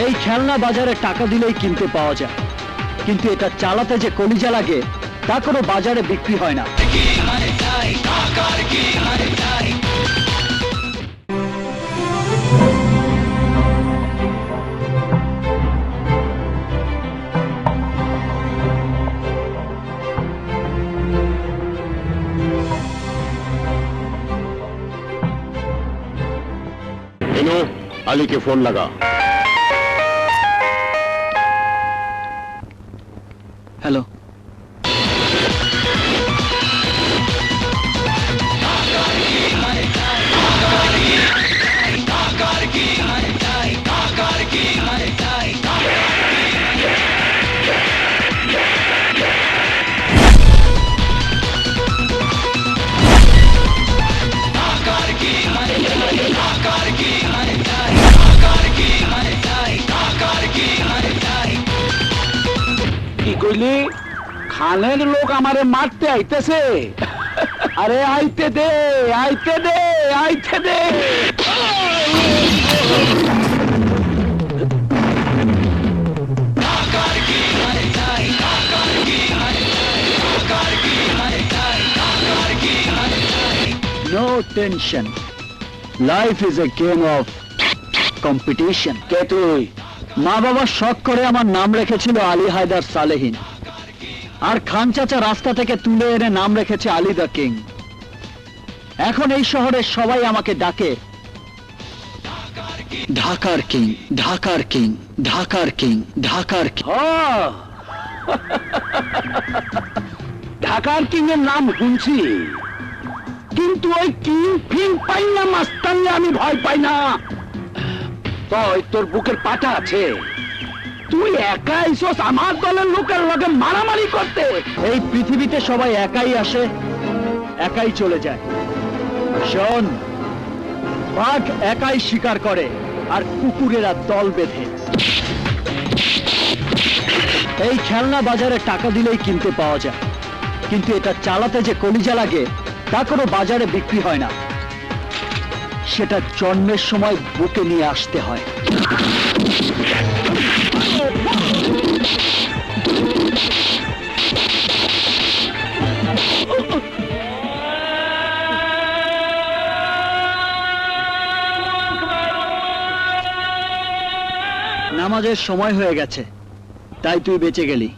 এই খেলনা বাজারে টাকা দিলেই কিনতে পাওয়া যায়। কিন্তু এটা চালাতে যে কলিজা লাগে, তা কোনো বাজারে বিক্রি হয় না। আলীকে ফোন লাগা। హలో হ্যালো কি কইলি খানের লোক আমারে মারতে আইতেছে আরে আইতে দে আইতে দে আইতে দে no tension life is a game of competition কে তুই মা বাবা শখ করে আমার নাম রেখেছিল আলী হায়দার সালেহীন। আর খান চাচা রাস্তা থেকে তুলে এনে নাম রেখেছে আলী দ্য কিং। এখন এই শহরের সবাই আমাকে ডাকে, ঢাকার কিং ঢাকার কিং ঢাকার কিং ঢাকার কিং। ঢাকার কিং এর নাম শুনছি। কিন্তু ওই কিং ফিং পাই না মাস্তানলে আমি ভয় পাই না। তুই তোর বুকের পাটা আছে। তুই একা আইসোস আমার দলের লোকের লগে মারামারি করতে। এই পৃথিবীতে সবাই একাই আসে, একাই চলে যায়। শোন, বাঘ একাই শিকার করে, আর কুকুরেরা দল বেঁধে। এই খেলনা বাজারে টাকা দিলেই কিনতে পাওয়া যায়। কিন্তু এটা চালাতে যে কলিজা লাগে, তা কোনো বাজারে বিক্রি হয় না। সেটা জন্মের সময় বুকে নিয়ে আসতে হয়। নামাজের সময় হয়ে গেছে, তাই তুই বেঁচে গেলি।